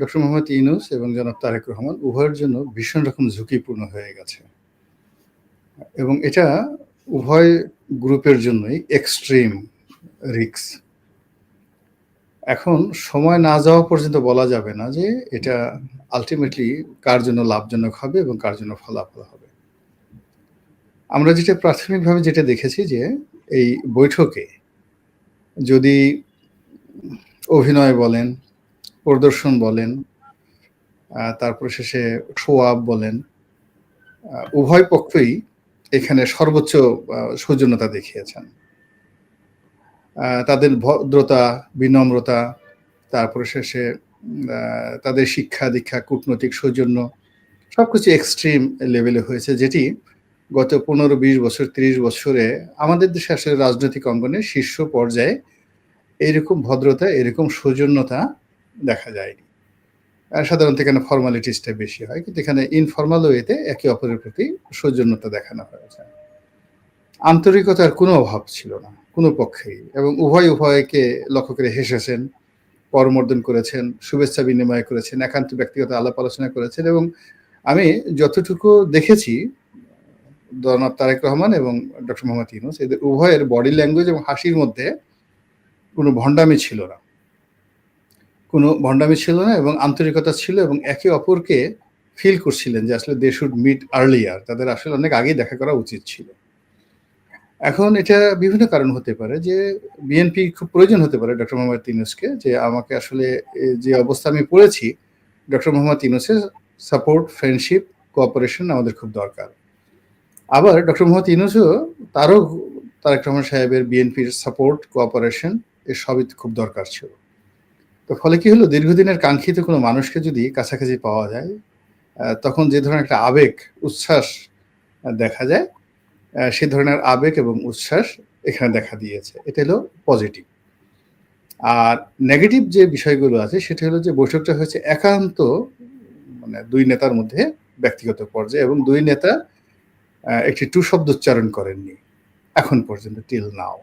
Doctor Mohammad Yunus এবং জনাব তারেক রহমান উভয়ের জন্য ভীষণ রকম ঝুঁকিপূর্ণ হয়ে গেছে। এবং এটা উভয় গ্রুপের জন্যই এক্সট্রিম রিক্স এখন সময় না যাওয়া পর্যন্ত বলা যাবে না যে এটা আলটিমেটলি কার জন্য লাভজনক হবে এবং কার জন্য ফলাফল হবে। আমরা যেটা প্রাথমিকভাবে যেটা দেখেছি যে এই বৈঠকে যদি অভিনয় বলেন প্রদর্শন বলেন তারপর শেষে সোয়াব বলেন উভয় পক্ষই এখানে সর্বোচ্চ সৌজন্যতা দেখিয়েছেন। তাদের ভদ্রতা, বিনম্রতা, তারপরে শেষে তাদের শিক্ষা দীক্ষা, কূটনৈতিক সৌজন্য, সবকিছু এক্সট্রিম লেভেলে হয়েছে, যেটি গত পনেরো, বিশ বছর, ত্রিশ বছরে আমাদের দেশে আসলে রাজনৈতিক অঙ্গনে শীর্ষ পর্যায়ে এরকম ভদ্রতা এরকম সৌজন্যতা দেখা যায়নি। সাধারণত এখানে ফর্মালিটিসটা বেশি হয়, কিন্তু এখানে ইনফর্মাল ওয়েতে একে অপরের প্রতি সৌজন্যতা দেখানো হয়েছে। আন্তরিকতার কোনো অভাব ছিল না, কোনো পক্ষেই। এবং উভয় উভয়কে লক্ষ্য করে হেসেছেন করমর্দন করেছেন, শুভেচ্ছা বিনিময় করেছেন, একান্ত ব্যক্তিগত আলাপ আলোচনা করেছেন এবং আমি যতটুকু দেখেছি, জনাব তারেক রহমান এবং ডক্টর মোহাম্মদ ইউনুস, এদের উভয়ের বডি ল্যাঙ্গুয়েজ এবং হাসির মধ্যে কোনো ভণ্ডামি ছিল না। কোনো ভণ্ডামি ছিল না এবং আন্তরিকতা ছিল এবং একে অপরকে ফিল করছিলেন যে আসলে দে শুড মিট আর্লিয়ার তাদের আসলে অনেক আগেই দেখা করা উচিত ছিল। এখন এটা বিভিন্ন কারণ হতে পারে যে বিএনপি খুব প্রয়োজন হতে পারে ডক্টর মোহাম্মদ ইউনুসকে যে আমাকে আসলে যে অবস্থা আমি পড়েছি ডক্টর মোহাম্মদ ইউনুসের সাপোর্ট ফ্রেন্ডশিপ কোঅপারেশন আমাদের খুব দরকার। আবার ডক্টর মোহাম্মদ ইউনুসও তারও তারেক রহমান সাহেবের বিএনপির সাপোর্ট কোঅপারেশন এর সবই খুব দরকার ছিল। তো ফলে কি হলো? দীর্ঘদিনের কাঙ্ক্ষিত কোনো মানুষকে যদি কাছাকাছি পাওয়া যায় তখন যে ধরনের একটা আবেগ, উচ্ছ্বাস দেখা যায় সে ধরনের আবেগ এবং উচ্ছ্বাস এখানে দেখা দিয়েছে। এটা হলো পজিটিভ আর নেগেটিভ যে বিষয়গুলো আছে, সেটা হলো যে বৈঠকটা হয়েছে একান্ত মানে দুই নেতার মধ্যে ব্যক্তিগত পর্যায়ে এবং দুই নেতা একটি টু শব্দ উচ্চারণ করেননি। এখন পর্যন্ত টিল নাও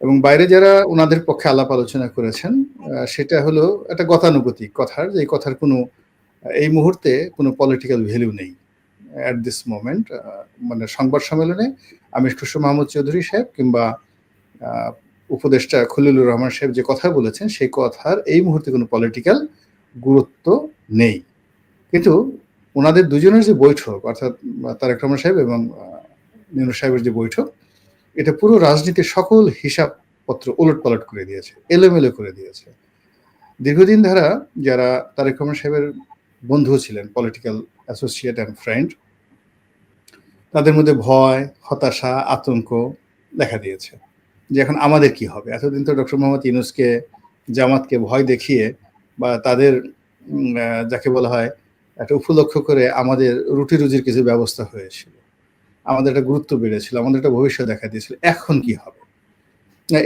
এবং বাইরে যারা ওনাদের পক্ষে আলাপ আলোচনা করেছেন সেটা হলো একটা গতানুগতিক কথার, যে এই কথার কোনো এই মুহূর্তে কোনো পলিটিক্যাল ভ্যালু নেই অ্যাট দিস মোমেন্ট মানে সংবাদ সম্মেলনে আমির খুশু মাহমুদ চৌধুরী সাহেব কিংবা উপদেষ্টা খলিলুর রহমান সাহেব যে কথা বলেছেন, সেই কথার এই মুহূর্তে কোনো পলিটিক্যাল গুরুত্ব নেই। কিন্তু ওনাদের দুজনের যে বৈঠক, অর্থাৎ তারেক রহমান সাহেব এবং নিনু সাহেবের যে বৈঠক এটা পুরো রাজনীতির সকল হিসাবপত্র ওলট পালট করে দিয়েছে, এলোমেলো করে দিয়েছে। দীর্ঘদিন ধারা যারা তারেক রহমান সাহেবের বন্ধু ছিলেন পলিটিক্যাল অ্যাসোসিয়েট অ্যান্ড ফ্রেন্ড তাদের মধ্যে ভয়, হতাশা, আতঙ্ক দেখা দিয়েছে যে এখন আমাদের কি হবে? এতদিন তো ডক্টর মোহাম্মদ ইউনুসকে, জামাতকে ভয় দেখিয়ে বা তাদের যাকে বলা হয়, একটা উপলক্ষ করে আমাদের রুটি রুজির কিছু ব্যবস্থা হয়েছিল। আমাদের একটা গুরুত্ব বেড়েছিল, আমাদের একটা ভবিষ্যৎ দেখা দিয়েছিল। এখন কি হবে?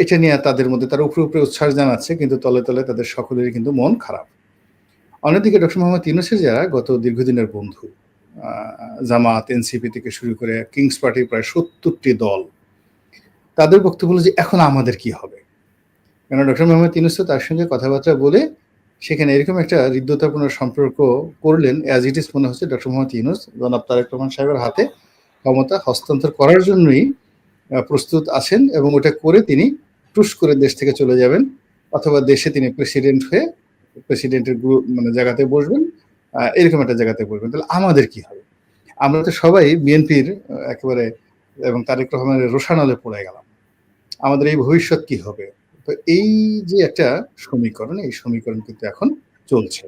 এটা নিয়ে তাদের মধ্যে তারা উপরে উপরে উচ্ছ্বাস জানাচ্ছে, কিন্তু তলে তলে তাদের সকলেরই কিন্তু মন খারাপ। অন্যদিকে ডক্টর মোহাম্মদ ইউনুসের যারা গত দীর্ঘদিনের বন্ধু জামাত এনসিপি থেকে শুরু করে কিংস পার্টির প্রায় সত্তরটি দল, তাদের বক্তব্য হলো যে এখন আমাদের কি হবে? কেন ডক্টর মোহাম্মদ ইউনুস তার সঙ্গে কথাবার্তা বলে সেখানে এরকম একটা হৃদ্যতাপূর্ণ সম্পর্ক করলেন অ্যাজ ইট ইস মনে হচ্ছে ডক্টর মোহাম্মদ ইউনুস, জনাব তারেক রহমান সাহেবের হাতে। ক্ষমতা হস্তান্তর করার জন্যই প্রস্তুত আছেন এবং ওটা করে তিনি টুস করে দেশ থেকে চলে যাবেন অথবা দেশে তিনি প্রেসিডেন্ট হয়ে প্রেসিডেন্টের গ্রুপ মানে জায়গাতে বসবেন এরকম একটা জায়গাতে বসবেন। তাহলে আমাদের কি হবে? আমরা তো সবাই বিএনপির একেবারে এবং তারেক রহমানের রোশানলে পড়ে গেলাম। আমাদের এই ভবিষ্যৎ কি হবে? তো এই যে একটা সমীকরণ, এই সমীকরণ কিন্তু এখন চলছে।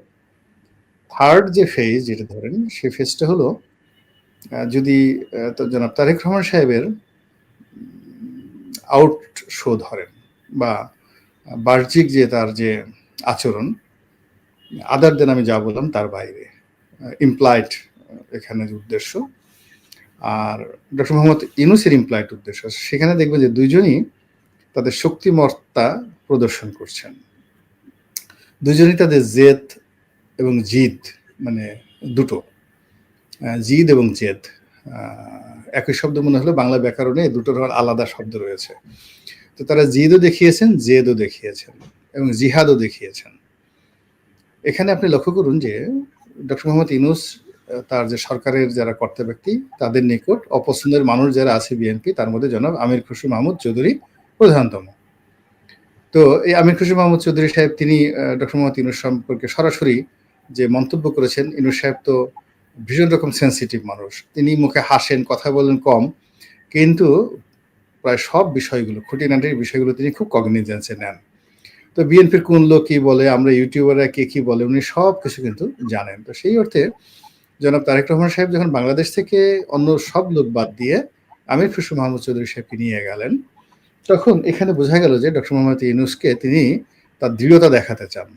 থার্ড যে ফেজ যেটা ধরেন সেই ফেজটা হলো যদি জনাব তারেক রহমান সাহেবের আউট শো ধরেন বা বাহ্যিক যে তার যে আচরণ আদার দেন আমি যা বললাম তার বাইরে ইমপ্লয়েড এখানে যে উদ্দেশ্য, আর ডক্টর মোহাম্মদ ইনুসের ইমপ্লয়েড উদ্দেশ্য সেখানে দেখবেন যে দুইজনই তাদের শক্তিমত্তা প্রদর্শন করছেন। দুজনই তাদের জেদ এবং জিদ মানে দুটো। জিদ এবং জেদ একই শব্দ মনে হলো, বাংলা ব্যাকরণে দুটোর আলাদা শব্দ রয়েছে। তো তারা জিদও দেখিয়েছেন, জেদও দেখিয়েছেন এবং জিহাদও দেখিয়েছেন। এখানে আপনি লক্ষ্য করুন যে ডক্টর মোহাম্মদ ইনুস তার যে সরকারের যারা কর্তা ব্যক্তি, তাদের নিকট অপছন্দের মানুষ যারা আছে বিএনপি, তার মধ্যে জনাব আমির খুশু মাহমুদ চৌধুরী প্রধানতম। তো এই আমির খুশি মাহমুদ চৌধুরী সাহেব, তিনি ডক্টর মোহাম্মদ ইনুস সম্পর্কে সরাসরি যে মন্তব্য করেছেন ইনুস সাহেব তো ভীষণ রকম সেন্সিটিভ মানুষ। তিনি মুখে হাসেন, কথা বলেন কম, কিন্তু প্রায় সব বিষয়গুলো, খুঁটিনাটির বিষয়গুলো তিনি খুব কগনিজেন্সে নেন। তো বিএনপির কোন লোক কী বলে, আমরা ইউটিউবাররা কে কী বলে, উনি সব কিছু কিন্তু জানেন। তো সেই অর্থে জনাব তারেক রহমান সাহেব যখন বাংলাদেশ থেকে অন্য সব লোক বাদ দিয়ে আমির খুশু মাহমুদ চৌধুরী সাহেবকে নিয়ে গেলেন, তখন এখানে বোঝা গেল যে ডক্টর মোহাম্মদ ইউনুসকে তিনি তার দৃঢ়তা দেখাতে চান।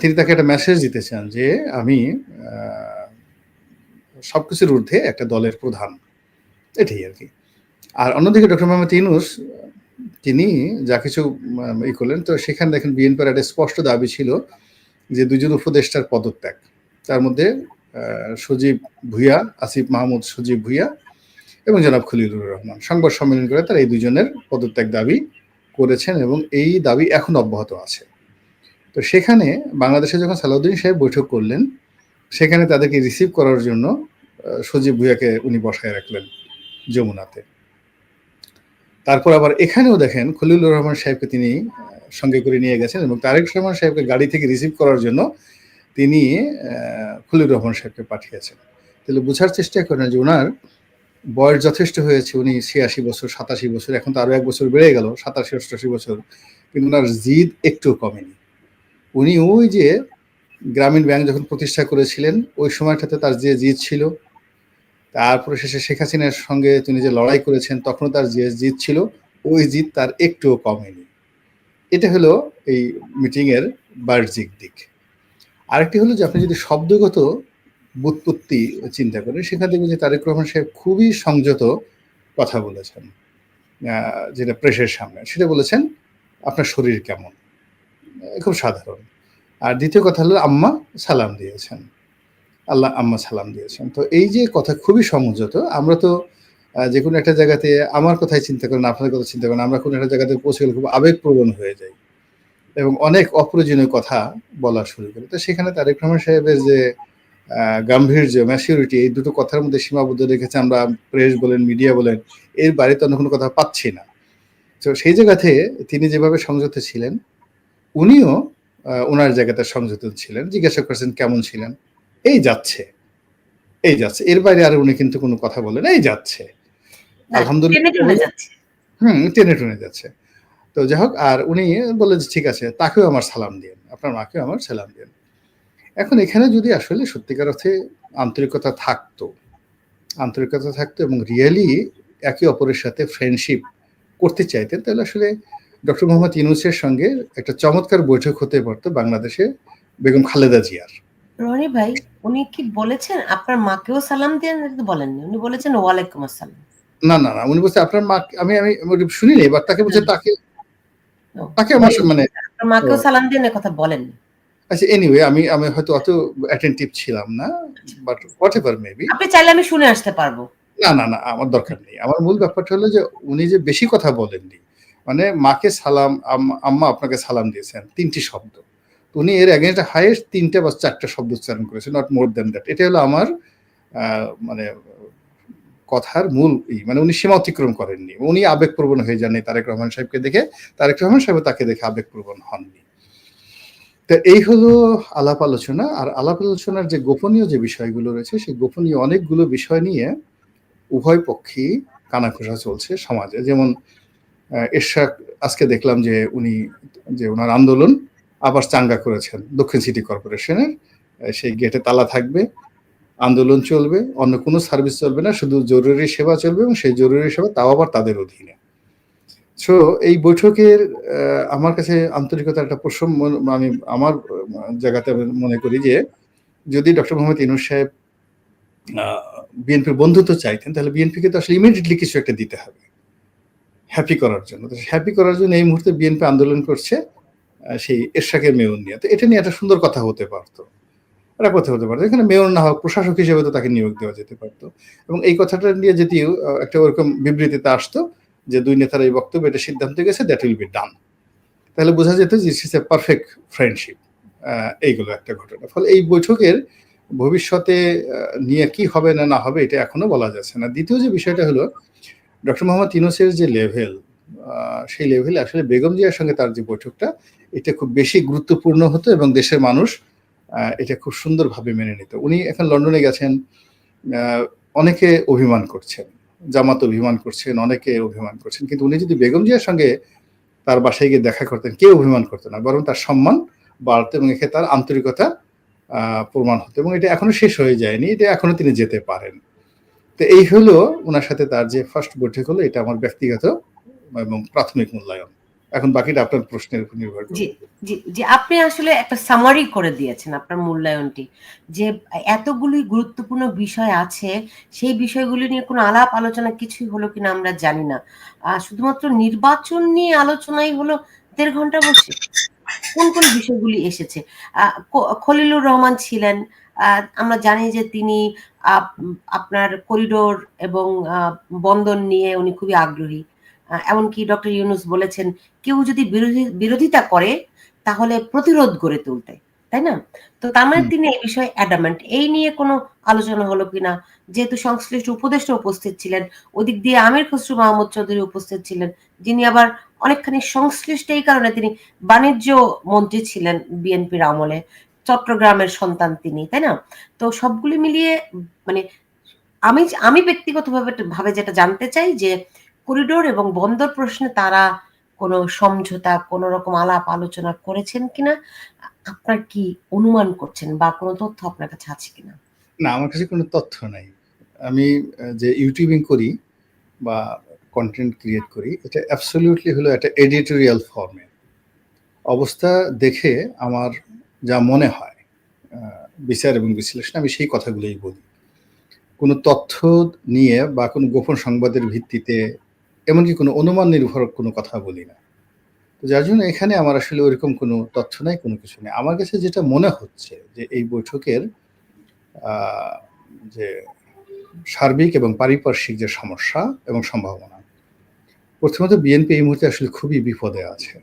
তিনি তাকে একটা মেসেজ দিতে চান যে, আমি সবকিছুর ঊর্ধ্বে একটা দলের প্রধান। এটাই আর কি। আর অন্যদিকে ডক্টর মোহাম্মদ ইউনুস, তিনি যা কিছু ই করলেন, তো সেখানে দেখেন বিএনপির একটা স্পষ্ট দাবি ছিল যে দুজন উপদেষ্টার পদত্যাগ। তার মধ্যে সজীব ভুইয়া, আসিফ মাহমুদ সজীব ভুইয়া এবং জনাব খলিলুর রহমান। সংবাদ সম্মেলন করে তারা এই দুজনের পদত্যাগ দাবি করেছেন এবং এই দাবি এখন অব্যাহত আছে। তো সেখানে বাংলাদেশে যখন সালাউদ্দিন সাহেব বৈঠক করলেন সেখানে তাদেরকে রিসিভ করার জন্য সজীব ভুইয়াকে উনি বসায় রাখলেন যমুনাতে। তারপর আবার এখানেও দেখেন খলিলুর রহমান সাহেবকে তিনি সঙ্গে করে নিয়ে গেছেন এবং তারেক রহমান সাহেবকে গাড়ি থেকে রিসিভ করার জন্য তিনি খলিলুর রহমান সাহেবকে পাঠিয়েছেন। তাহলে বোঝার চেষ্টা করেন যে ওনার বয়স যথেষ্ট হয়েছে, উনি ছিয়াশি বছর, সাতাশি বছর, এখন তো আরও এক বছর বেড়ে গেল, সাতাশি অষ্টাশি বছর, কিন্তু ওনার জিদ একটু কমেনি। উনি ওই যে গ্রামীণ ব্যাংক যখন প্রতিষ্ঠা করেছিলেন, ওই সময়টাতে তার যে জিত ছিল, তারপরে শেষে শেখ হাসিনার সঙ্গে তিনি যে লড়াই করেছেন, তখনও তার যে জিত ছিল, ওই জিত তার একটুও কমেনি। এটা হলো এই মিটিংয়ের বাহ্যিক দিক। আরেকটি হলো যে আপনি যদি শব্দগত বুৎপত্তি চিন্তা করেন, সেখান থেকে যে তারেক রহমান সাহেব খুবই সংযত কথা বলেছেন যেটা প্রেসের সামনে। সেটা বলেছেন, আপনার শরীর কেমন? খুব সাধারণ। আর দ্বিতীয় কথা হলো আম্মা সালাম দিয়েছেন। আল্লাহ আম্মা সালাম দিয়েছেন। তো এই যে কথা খুবই সংযত আমরা তো যে কোনো একটা জায়গাতে আমার কথাই চিন্তা করেন আপনার কথা চিন্তা করেন, আমরা কোনো একটা জায়গাতে পৌঁছে গেলে খুব আবেগপ্রবণ হয়ে যাই এবং অনেক অপ্রয়োজনীয় কথা বলা শুরু করি। তো সেখানে তারেক রহমান সাহেবের যে গাম্ভীর্য ম্যাচিউরিটি এই দুটো কথার মধ্যে সীমাবদ্ধ রেখেছে আমরা প্রেস বলেন মিডিয়া বলেন, এর বাইরে তো অন্য কোনো কথা পাচ্ছি না। তো সেই জায়গাতে তিনি যেভাবে সংযত ছিলেন, উনিও ওনার জায়গাতে সংযত ছিলেন জিজ্ঞাসা করছেন কেমন ছিলেন? এই যাচ্ছে এই যাচ্ছে। এর বাইরে আর উনি কিন্তু কোনো কথা বলেন এই যাচ্ছে। আলহামদুলিল্লাহ হুম টেনে টুনে যাচ্ছে। তো যাই হোক আর উনি বললেন যে ঠিক আছে তাকেও আমার সালাম দিন আপনার মাকেও আমার সালাম দিন এখন এখানে যদি আসলে সত্যিকার অর্থে আন্তরিকতা থাকতো আন্তরিকতা থাকতো এবং রিয়েলি একে অপরের সাথে ফ্রেন্ডশিপ করতে চাইতেন তাহলে আসলে ডক্টর মোহাম্মদ ইউনুসের সঙ্গে একটা চমৎকার বৈঠক হতে পারতো বাংলাদেশে বেগম খালেদা জিয়ার। রনি ভাই উনি কি বলেছেন আপনার মাকেও সালাম দেন বলেননি? উনি বলেছেন ওয়ালাইকুম আসসালাম। না না না উনি বলছে আপনার মা আমি আমি শুনিনি তাকে বলছে তাকে তাকে আমার মানে মাকেও সালাম দেন কথা বলেননি। আচ্ছা এনিওয়ে আমি আমি হয়তো অত অ্যাটেন্টিভ ছিলাম না বাট হোয়াট এভার মেবি আপনি চাইলে আমি শুনে আসতে পারব। না না না আমার দরকার নেই। আমার মূল ব্যাপারটা হলো যে উনি যে বেশি কথা বলেননি মানে মাকে সালাম আম্মা আপনাকে সালাম দিয়েছেন, তিনটি শব্দ। উনি এর এগেনস্ট হাইয়েস্ট তিনটে বা চারটে শব্দ উচ্চারণ করেছেন নট মোর দেন দ্যাট এটা হলো আমার মানে কথার মূল ই মানে উনি সীমা অতিক্রম করেননি। উনি আবেগপ্রবণ হয়ে যাননি তারেক রহমান সাহেবকে দেখে, তারেক রহমান সাহেব তাকে দেখে আবেগপ্রবণ হননি। তো এই হলো আলাপ আলোচনা, আর আলাপ আলোচনার যে গোপনীয় যে বিষয়গুলো রয়েছে, সেই গোপনীয় অনেকগুলো বিষয় নিয়ে উভয় পক্ষেই কানাঘোষা চলছে সমাজে। যেমন এরশাক আজকে দেখলাম যে উনি, যে ওনার আন্দোলন আবার চাঙ্গা করেছেন দক্ষিণ সিটি কর্পোরেশনের। সেই গেটে তালা থাকবে, আন্দোলন চলবে, অন্য কোনো সার্ভিস চলবে না, শুধু জরুরি সেবা চলবে এবং সেই জরুরি সেবা তাও আবার তাদের অধীনে। সো এই বৈঠকের আমার কাছে আন্তরিকতার একটা প্রশ্ন আমি আমার জায়গাতে মনে করি যে, যদি ডক্টর মোহাম্মদ ইনুস সাহেব বিএনপির বন্ধুত্ব চাইতেন, তাহলে বিএনপিকে তো আসলে ইমিডিয়েটলি কিছু একটা দিতে হবে। হ্যাপি করার জন্য। হ্যাপি করার জন্য এই মুহূর্তে বিএনপি আন্দোলন করছে সেই এরশাকের মেয়র নিয়ে। তো এটা নিয়ে একটা সুন্দর কথা হতে পারতো। এটা কথা হতে পারতো। এখানে মেয়র না হোক প্রশাসক হিসেবে তো তাকে নিয়োগ দেওয়া যেতে পারতো। এবং এই কথাটা নিয়ে যদি একটা ওরকম বিবৃতিতে আসতো যে দুই নেতার এই বক্তব্য এটা সিদ্ধান্ত গেছে দ্যাট উইল বি ডান তাহলে বোঝা যেত যে ইটস এ পারফেক্ট ফ্রেন্ডশিপ এইগুলো একটা ঘটনা। ফলে এই বৈঠকের ভবিষ্যতে নিয়ে কি হবে না না হবে এটা এখনও বলা যাচ্ছে না। দ্বিতীয় যে বিষয়টা হলো ডক্টর মোহাম্মদ ইউনুসের যে লেভেল সেই লেভেলে আসলে বেগম জিয়ার সঙ্গে তার যে বৈঠকটা, এটা খুব বেশি গুরুত্বপূর্ণ হতো এবং দেশের মানুষ এটা খুব সুন্দরভাবে মেনে নিত। উনি এখন লন্ডনে গেছেন অনেকে অভিমান করছেন, জামাত অভিমান করছেন, অনেকে অভিমান করছেন, কিন্তু উনি যদি বেগম জিয়ার সঙ্গে তার বাসায় গিয়ে দেখা করতেন, কেউ অভিমান করতো না, বরং তার সম্মান বাড়তো এবং এক্ষেত্রে তার আন্তরিকতা প্রমাণ হতো এবং এটা এখনও শেষ হয়ে যায়নি, এটা এখনও তিনি যেতে পারেন। তো এই হলো ওনার সাথে তার যে ফার্স্ট বৈঠক হলো, এটা আমার ব্যক্তিগত এবং প্রাথমিক মূল্যায়ন। এখন বাকিটা আপনার প্রশ্নের উপর নির্ভর জি আপনি আসলে একটা সামারি করে দিয়েছেন আপনার মূল্যায়নটি, যে এতগুলি গুরুত্বপূর্ণ বিষয় আছে, সেই বিষয়গুলি নিয়ে কোনো আলাপ আলোচনা কিছুই হলো কিনা আমরা জানি না। শুধুমাত্র নির্বাচন নিয়ে আলোচনাই হলো দেড় ঘণ্টা বসে কোন কোন বিষয়গুলি এসেছে? খলিলুর রহমান ছিলেন আমরা জানি যে তিনি আপনার করিডোর এবং বন্দর নিয়ে উনি খুবই আগ্রহী। এমনকি ডক্টর ইউনুস বলেছেন কেউ যদি বিরোধী বিরোধিতা করে তাহলে প্রতিরোধ গড়ে তুলতে তাই না? তো তার মানে তিনি এই বিষয়ে অ্যাডামেন্ট এই নিয়ে কোনো আলোচনা হলো কিনা যেহেতু সংশ্লিষ্ট উপদেষ্টা উপস্থিত ছিলেন ওদিক দিয়ে আমির খসরু মাহমুদ চৌধুরী উপস্থিত ছিলেন যিনি আবার অনেকখানি সংশ্লিষ্ট এই কারণে তিনি বাণিজ্য মন্ত্রী ছিলেন বিএনপির আমলে। চট্টগ্রামের সন্তান তিনি, তাই না? তো সবগুলি মিলিয়ে মানে আমি আমি ব্যক্তিগতভাবে ভাবে যেটা জানতে চাই যে করিডোর এবং বন্দর প্রশ্নে তারা কোনো সমঝোতা, কোনো রকম আলাপ আলোচনা করেছেন কিনা? আপনার কি অনুমান করছেন বা কোনো তথ্য আপনার কাছে আছে কিনা? না, আমার কাছে কোনো তথ্য নাই। আমি, যে ইউটিউবিং করি বা কন্টেন্ট ক্রিয়েট করি, এটা অ্যাবসলিউটলি হলো একটা এডিটোরিয়াল ফর্মে অবস্থা দেখে আমার যা মনে হয় বিচার এবং বিশ্লেষণ, আমি সেই কথাগুলোই বলি। কোনো তথ্য নিয়ে বা কোনো গোপন সংবাদের ভিত্তিতে এমনকি কোনো অনুমান নির্ভর কোনো কথা বলি না। তো যার জন্য এখানে আমার আসলে ওইরকম কোনো তথ্য নাই, কোনো কিছু নেই। আমার কাছে যেটা মনে হচ্ছে যে এই বৈঠকের যে সার্বিক এবং পারিপার্শ্বিক যে সমস্যা এবং সম্ভাবনা, প্রথমত বিএনপি এই মুহূর্তে আসলে খুবই বিপদে আছে।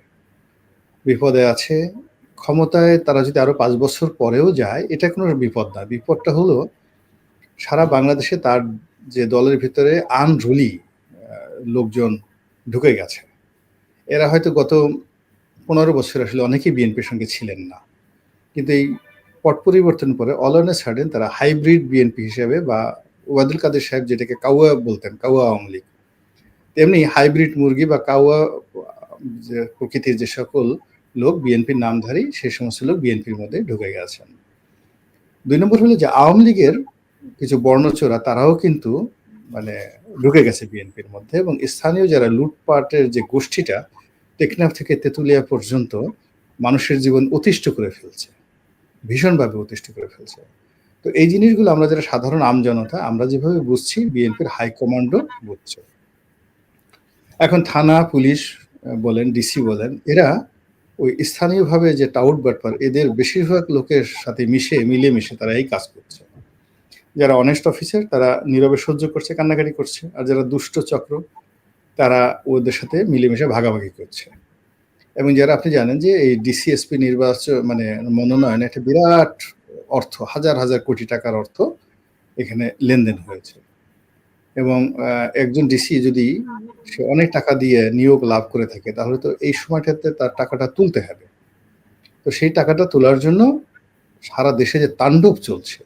বিপদে আছে ক্ষমতায় তারা যদি আরও পাঁচ বছর পরেও যায়, এটা কোনো বিপদ না। বিপদটা হলো সারা বাংলাদেশে তার যে দলের ভিতরে আনরুলি লোকজন ঢুকে গেছে। এরা হয়তো গত পনেরো বছর আসলে অনেকেই বিএনপির সঙ্গে ছিলেন না। কিন্তু এই পট পরিবর্তন পরে অল অন সাডেন তারা হাইব্রিড বিএনপি হিসেবে বা ওয়াদুল কাদের সাহেব যেটাকে কাউয়া বলতেন কাউয়া আওয়ামী লীগ, তেমনি হাইব্রিড মুরগি বা কাউয়া প্রকৃতির যে সকল লোক বিএনপির নামধারী, সেই সমস্ত লোক বিএনপির মধ্যে ঢুকে গেছেন। দুই নম্বর হলো যে আওয়ামী লীগের কিছু বর্ণচোরা, তারাও কিন্তু মানে ঢুকে গেছে বিএনপির মধ্যে এবং স্থানীয় যারা লুটপাটের যে গোষ্ঠীটা, টেকনাফ থেকে তেঁতুলিয়া পর্যন্ত মানুষের জীবন অতিষ্ঠ করে ফেলছে, ভীষণভাবে অতিষ্ঠ করে ফেলছে। তো এই জিনিসগুলো আমরা যারা সাধারণ আমজনতা আমরা যেভাবে বুঝছি, বিএনপির হাইকমান্ডও বুঝছে। এখন থানা, পুলিশ বলেন, ডিসি বলেন, এরা ওই স্থানীয়ভাবে যে টাউট ব্যাপার এদের বেশিরভাগ লোকের সাথে মিশে মিলে মিশে তারা এই কাজ করছে। যারা অনেস্ট অফিসার তারা নীরবে সহ্য করছে, কান্নাকাটি করছে, আর যারা দুষ্ট চক্র, তারা ওদের সাথে মিলেমিশে ভাগাভাগি করছে। এবং যারা আপনি জানেন যে এই ডিসিএসপি নির্বাচন মানে মনোনয়ন একটা বিরাট অর্থ, হাজার হাজার কোটি টাকার অর্থ এখানে লেনদেন হয়েছে। এবং একজন ডিসি যদি সে অনেক টাকা দিয়ে নিয়োগ লাভ করে থাকে, তাহলে তো এই সময়টাতে তার টাকাটা তুলতে হবে। তো সেই টাকাটা তোলার জন্য সারা দেশে যে তাণ্ডব চলছে,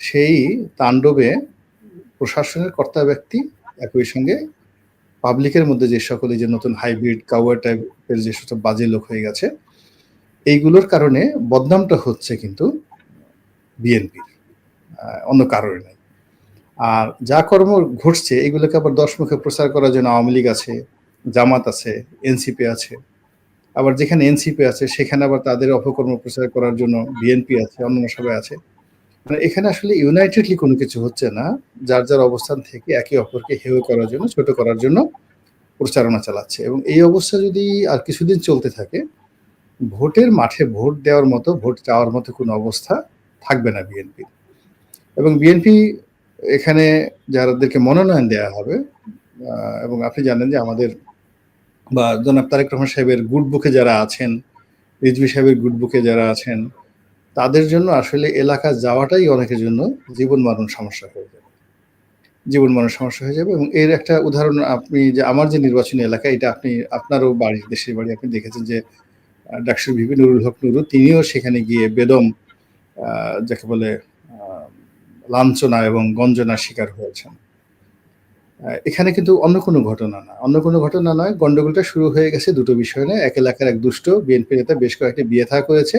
সেই তাণ্ডবে প্রশাসনের কর্তা ব্যক্তি একই সঙ্গে পাবলিকের মধ্যে যে সকলে যে নতুন হাইব্রিড কাওয়ার টাইপের যে সব বাজে লোক হয়ে গেছে, এইগুলোর কারণে বদনামটা হচ্ছে কিন্তু বিএনপির অন্য কারণে নাই আর যা কর্ম ঘটছে, এগুলোকে আবার দশ মুখে প্রচার করার জন্য আওয়ামী লীগ আছে, জামাত আছে এনসিপি আছে। আবার যেখানে এনসিপি আছে, সেখানে আবার তাদের অপকর্ম প্রচার করার জন্য বিএনপি আছে অন্য সবাই আছে। মানে এখানে আসলে ইউনাইটেডলি কোনো কিছু হচ্ছে না। যার যার অবস্থান থেকে একে অপরকে হেয় করার জন্য, ছোট করার জন্য প্রচারণা চালাচ্ছে। এবং এই অবস্থা যদি আর কিছুদিন চলতে থাকে, ভোটের মাঠে ভোট দেওয়ার মতো, ভোট চাওয়ার মতো কোনো অবস্থা থাকবে না বিএনপি এবং বিএনপি এখানে যাদেরকে মনোনয়ন দেওয়া হবে এবং আপনি জানেন যে আমাদের বা জনাব তারেক রহমান সাহেবের গুড বুকে যারা আছেন, রিজভী সাহেবের গুড বুকে যারা আছেন, তাদের জন্য আসলে এলাকা যাওয়াটাই অনেকের জন্য জীবন মারণ সমস্যা হয়ে যাবে। জীবন মারণ সমস্যা হয়ে যাবে এবং এর একটা উদাহরণ আপনি যে আমার যে নির্বাচনী এলাকা, এটা আপনি, আপনারও বাড়ি, দেশের বাড়ি আপনি দেখেছেন যে ডাক্তার ভিপি নুরুল হক নুরু, তিনিও সেখানে গিয়ে বেদম যাকে বলে লাঞ্ছনা এবং গঞ্জনার শিকার হয়েছেন। এখানে কিন্তু অন্য কোনো ঘটনা না। অন্য কোনো ঘটনা নয়, গন্ডগোলটা শুরু হয়ে গেছে দুটো বিষয় নিয়ে। এক এলাকার এক দুষ্ট বিএনপি নেতা বেশ কয়েকটি বিয়ে থা করেছে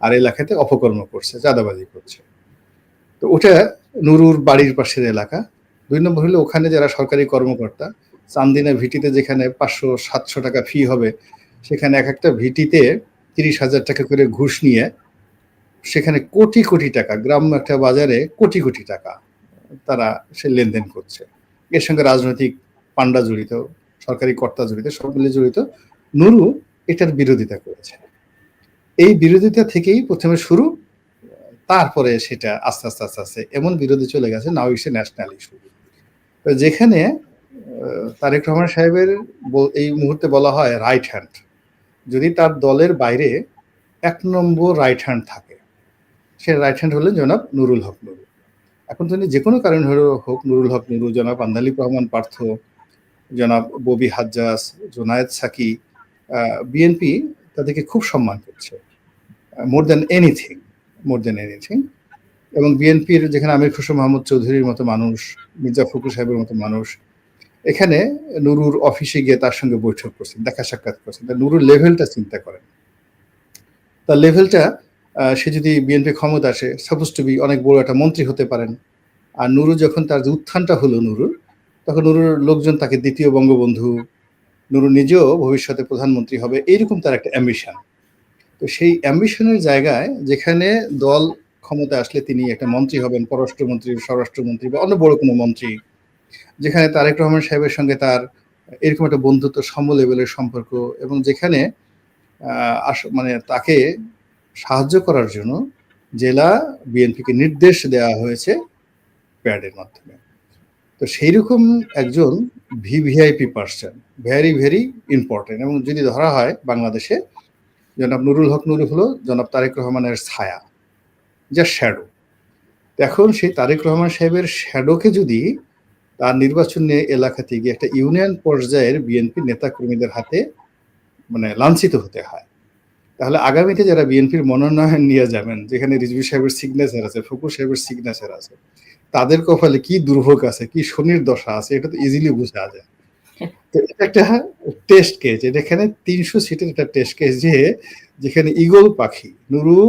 আর এলাকাতে অপকর্ম করছে, চাঁদাবাজি করছে। তো ওটা নুরুর বাড়ির পাশের এলাকা। দুই নম্বর হলো ওখানে যারা সরকারি কর্মকর্তা, চান্দিনা ভিটিতে যেখানে পাঁচশো, সাতশো টাকা ফি হবে, সেখানে এক একটা ভিটিতে তিরিশ হাজার টাকা করে ঘুষ নিয়ে সেখানে কোটি কোটি টাকা গ্রাম্য একটা বাজারে কোটি কোটি টাকা তারা সে লেনদেন করছে। এর সঙ্গে রাজনৈতিক পান্ডা জড়িত, সরকারি কর্তা জড়িত, সব মিলে জড়িত। নুরু এটার বিরোধিতা করেছে। এই বিরোধিতা থেকেই প্রথমে শুরু, তারপরে সেটা আস্তে আস্তে আস্তে আস্তে এমন বিরোধী চলে গেছে নাও ইসে ন্যাশনাল ইস্যু যেখানে তারেক রহমান সাহেবের এই মুহূর্তে বলা হয় রাইট হ্যান্ড যদি তার দলের বাইরে এক নম্বর রাইট হ্যান্ড থাকে সে রাইট হ্যান্ড হলেন জনাব নুরুল হক নুরু এখন তিনি যে কোনো কারণ হোক, নুরুল হক নুরু জনাব আন্দালিব রহমান পার্থ, জনাব ববি হাজ্জাস জোনায়েদ সাকি বিএনপি তাদেরকে খুব সম্মান করছে more than anything more than anything এবং বিএনপির যেখানে আমির খুশু মাহমুদ চৌধুরীর মতো মানুষ, মির্জা ফখরুল সাহেবের মতো মানুষ, এখানে নুরুর অফিসে গিয়ে তার সঙ্গে বৈঠক করছেন, দেখা সাক্ষাৎ করছেন। তা নুরুর লেভেলটা চিন্তা করেন। তার লেভেলটা সে যদি বিএনপি ক্ষমতা আসে সাপোজ টু বি অনেক বড় একটা মন্ত্রী হতে পারেন। আর নুরু যখন তার যে উত্থানটা হলো নুরুর, তখন নুরুর লোকজন তাকে দ্বিতীয় বঙ্গবন্ধু, নুরু নিজেও ভবিষ্যতে প্রধানমন্ত্রী হবে, এইরকম তার একটা অ্যাম্বিশন তো সেই অ্যাম্বিশনের জায়গায় যেখানে দল ক্ষমতা আসলে তিনি একটা মন্ত্রী হবেন, পররাষ্ট্রমন্ত্রী, স্বরাষ্ট্রমন্ত্রী বা অন্য বড় কোনো মন্ত্রী, যেখানে তারেক রহমান সাহেবের সঙ্গে তার এরকম একটা বন্ধুত্ব সম লেভেলের সম্পর্ক এবং যেখানে মানে তাকে সাহায্য করার জন্য জেলা বিএনপিকে নির্দেশ দেওয়া হয়েছে প্যাডের মাধ্যমে। তো সেই রকম একজন VVIP person very very important এবং যদি ধরা হয় বাংলাদেশে, জনাব নুরুল হক নুরু হলো জনাব তারেক রহমানের ছায়া যা শ্যাডো এখন সেই তারেক রহমান সাহেবের শ্যাডোকে যদি তার নির্বাচন এলাকাতে গিয়ে একটা ইউনিয়ন পর্যায়ের বিএনপি নেতাকর্মীদের হাতে মানে লাঞ্ছিত হতে হয় তাহলে আগামীতে যারা বিএনপির মনোনয়ন নিয়ে যাবেন, যেখানে রিজভি সাহেবের সিগনেচার আছে ফকুর সাহেবের সিগনেচার আছে, তাদের কপালে কি দুর্ভোগ আছে, কি শনির দশা আছে, এটা তো ইজিলি বোঝা যায়। তো এটা একটা টেস্ট কেস এটা এখানে তিনশো সিটের একটা টেস্ট কেস যে যেখানে ইগল পাখি, নুরু,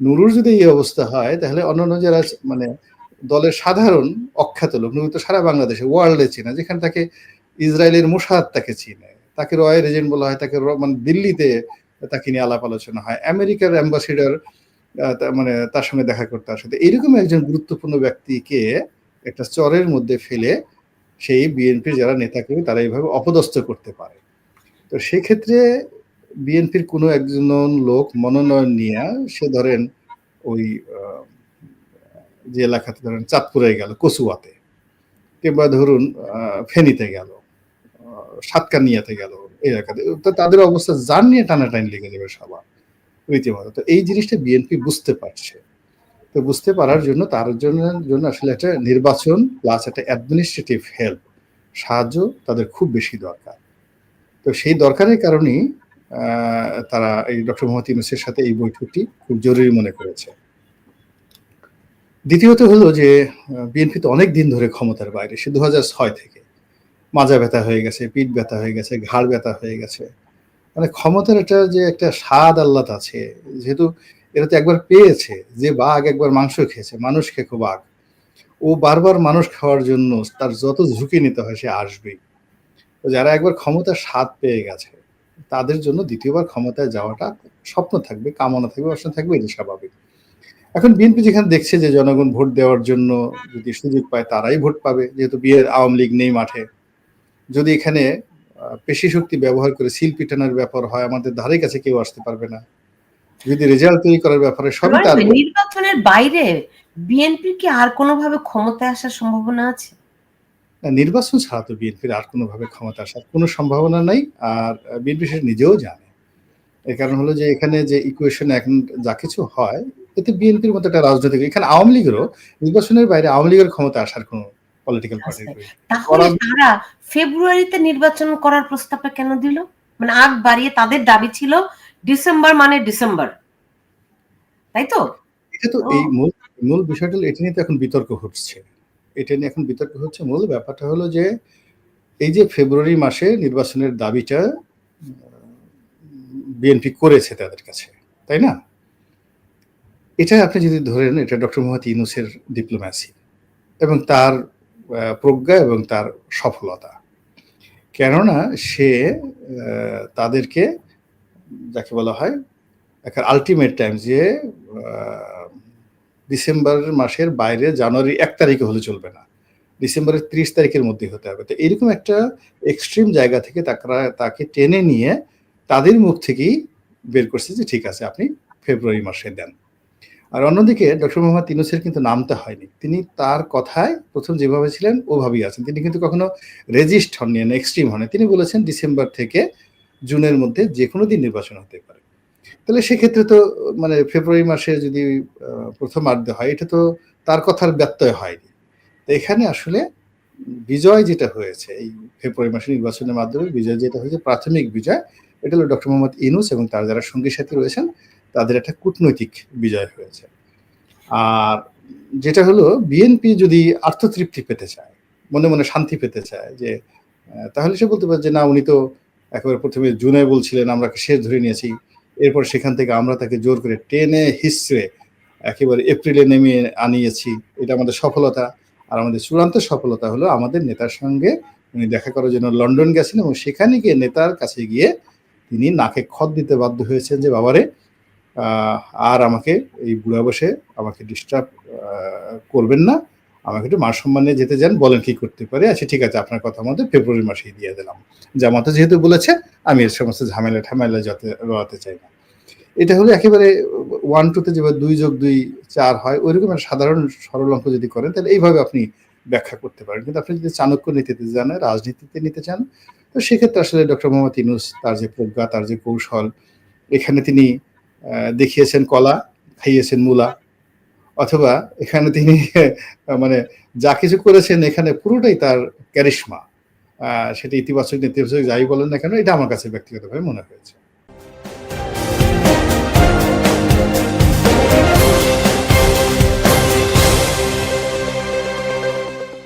নুরুর যদি এই অবস্থা হয়, তাহলে অন্যান্য যারা মানে দলের সাধারণ অখ্যাত লোক, নুরু তো সারা বাংলাদেশে ওয়ার্ল্ডে চিনে, যেখানে তাকে ইসরায়েলের মোসাদ তাকে চিনে, তাকে রয়ের এজেন্ট বলা হয়, তাকে মানে দিল্লিতে তাকে নিয়ে আলাপ আলোচনা হয়। আমেরিকার অ্যাম্বাসিডার মানে তার সঙ্গে দেখা করতে আসে। তো এইরকম একজন গুরুত্বপূর্ণ ব্যক্তিকে একটা চরের মধ্যে ফেলে সেই বিএনপির যারা নেতাকর্মী, তারা এইভাবে অপদস্থ করতে পারে। তো সেক্ষেত্রে বিএনপির কোনো একজন লোক মনোনয়ন নিয়ে সে ধরেন ওই যে এলাকাতে ধরেন চাঁদপুরে গেল, কচুয়াতে। কিংবা ধরুন ফেনীতে গেল সাতকানিয়াতে গেল এলাকাতে তাদের অবস্থা যান নিয়ে টানাটানি লেগে যাবে সবার রীতিমতো। তো এই জিনিসটা বিএনপি বুঝতে পারছে। তো বুঝতে পারার জন্য তার জন্য জন্য আসলে একটা নির্বাচন প্লাস একটা অ্যাডমিনিস্ট্রেটিভ হেল্প সাহায্য তাদের খুব বেশি দরকার। তো সেই দরকারের কারণেই তারা এই ডক্টর মোহাম্মদ ইউনুসের সাথে এই বৈঠকটি খুব জরুরি মনে করেছে। দ্বিতীয়ত হলো যে বিএনপি তো অনেক দিন ধরে ক্ষমতার বাইরে, সে দু থেকে। মাজা ব্যথা হয়ে গেছে, পিঠ ব্যথা হয়ে গেছে, ঘাড় ব্যথা হয়ে গেছে। মানে ক্ষমতার এটা যে একটা স্বাদ আল্লাহ আছে, যেহেতু এটা তো একবার পেয়েছে যে বাঘ একবার মাংস খেয়েছে, মানুষ খেকো বাঘ। ও বারবার মানুষ খাওয়ার জন্য তার যত ঝুঁকি নিতে হয় সে আসবেই। তো যারা একবার ক্ষমতার স্বাদ পেয়ে গেছে, তাদের জন্য দ্বিতীয়বার ক্ষমতায় যাওয়াটা স্বপ্ন থাকবে, কামনা থাকবে অপশন থাকবে এটা স্বাভাবিক। এখন বিএনপি যেখানে দেখছে যে জনগণ ভোট দেওয়ার জন্য যদি সুযোগ পায়, তারাই ভোট পাবে, যেহেতু বিয়ের আওয়ামী লীগ নেই মাঠে। যদি এখানে পেশি শক্তি ব্যবহার করে সিল পিটানোর ব্যাপার হয় আমাদের ধারে কাছে কেউ আসতে পারবে না। যদি রেজাল্ট তৈরি করার ব্যাপারে সবই তার নির্বাচনের বাইরে বিএনপি কি আর কোনোভাবে ক্ষমতায় আসার সম্ভাবনা আছে? নির্বাচন ছাড়া তো বিএনপির আর কোনোভাবে ক্ষমতা আসার কোনো সম্ভাবনা নাই আর বিএনপি সেটা নিজেও জানে। এর কারণ হলো যে এখানে যে ইকুয়েশন এখন যা কিছু হয় এতে বিএনপির মতো একটা রাজনৈতিক এখানে আওয়ামী লীগেরও নির্বাচনের বাইরে আওয়ামী লীগের ক্ষমতা আসার কোনো পলিটিক্যাল পার্টি তাহলে তারা ফেব্রুয়ারিতে নির্বাচন করার প্রস্তাবটা কেন দিল? মানে আগ বাড়িয়ে তাদের দাবি ছিল ডিসেম্বর মানে ডিসেম্বর। তাই তো? এটা তো এই মূল মূল বিষয়টা এটা নিয়ে তো এখন বিতর্ক হচ্ছে। এটা নিয়ে এখন বিতর্ক হচ্ছে। মূল ব্যাপারটা হলো যে এই যে ফেব্রুয়ারি মাসে নির্বাচনের দাবিটা বিএনপি করেছে তাদের কাছে তাই না? এটা আপনি যদি ধরেন এটা ডক্টর মোহাম্মদ ইউনুসের ডিপ্লোম্যাসি এবং তার প্রজ্ঞা এবং তার সফলতা। কেননা সে তাদেরকে যাকে বলা হয় একটা আলটিমেট টাইম যে ডিসেম্বর মাসের বাইরে জানুয়ারি এক তারিখে হলে চলবে না। ডিসেম্বরের ত্রিশ তারিখের মধ্যে হতে হবে। তো এরকম একটা এক্সট্রিম জায়গা থেকে তারা তাকে টেনে নিয়ে তাদের মুখ থেকেই বের করছে যে, ঠিক আছে, আপনি ফেব্রুয়ারি মাসে দেন। আর অন্যদিকে ডক্টর মোহাম্মদ ইনুসের কিন্তু নামতে হয়নি। তিনি তার কথায় প্রথম যেভাবে ছিলেন, ওভাবেই আছেন। তিনি কিন্তু কখনো রেজিস্ট হননি এক্সট্রিম হননি। তিনি বলেছেন ডিসেম্বর থেকে জুনের মধ্যে যে কোনো দিন নির্বাচন হতে পারে। তাহলে সেক্ষেত্রে তো মানে ফেব্রুয়ারি মাসে যদি প্রথমার্ধে হয়, এটা তো তার কথার ব্যত্যয় হয়নি। তো এখানে আসলে বিজয় যেটা হয়েছে, এই ফেব্রুয়ারি মাসে নির্বাচনের মাধ্যমে বিজয় যেটা হয়েছে, প্রাথমিক বিজয়, এটা হলো ডক্টর মোহাম্মদ ইনুস এবং তার যারা সঙ্গী সাথী রয়েছেন তাদের একটা কূটনৈতিক বিজয় হয়েছে। আর যেটা হলো বিএনপি যদি আত্মতৃপ্তি পেতে চায়, মনে মনে শান্তি পেতে চায় যে তাহলে সে বলতে পারে যে, না, উনি তো একেবারে প্রথমে জুনে বলছিলেন, আমরা শেষ ধরে নিয়েছি। এরপর সেখান থেকে আমরা তাকে জোর করে টেনে হিসড়ে একেবারে এপ্রিলে নেমে আনিয়েছি। এটা আমাদের সফলতা। আর আমাদের চূড়ান্ত সফলতা হলো আমাদের নেতার সঙ্গে উনি দেখা করার জন্য লন্ডন গেছেন এবং সেখানে গিয়ে নেতার কাছে গিয়ে তিনি নাকে খত দিতে বাধ্য হয়েছেন যে, বাবারে আর আমাকে এই বুড়া বসে আমাকে ডিস্টার্ব করবেন না। আমাকে একটু মান সম্মানে যেতে যান, বলেন কি করতে পারে। আচ্ছা ঠিক আছে, আপনার কথা মতো ফেব্রুয়ারি মাসেই দিয়ে দিলাম। জামাতে যেহেতু বলেছে, আমি এর সমস্ত ঝামেলা ঠামেলা যাতে রোয়াতে চাই না। এটা হলো একেবারে ওয়ান টুতে যেভাবে দুই যোগ দুই, চার হয়, ওইরকম একটা সাধারণ সরল অঙ্ক যদি করেন, তাহলে এইভাবে আপনি ব্যাখ্যা করতে পারেন। কিন্তু আপনি যদি চাণক্য নীতিতে যান, রাজনীতিতে নিতে চান, তো সেক্ষেত্রে আসলে ডক্টর মোহাম্মদ ইনুস তার যে প্রজ্ঞা, তার যে কৌশল, এখানে তিনি দেখিয়েছেন কলা, খাইয়েছেন মূলা, অথবা এখানে তিনি মানে যা কিছু করেছেন এখানে পুরোটাই তার ক্যারিশমা। সেটা ইতিবাচক, নেতিবাচক যাই বলেন না কেন, এটা আমার কাছে ব্যক্তিগতভাবে মনে হয়েছে।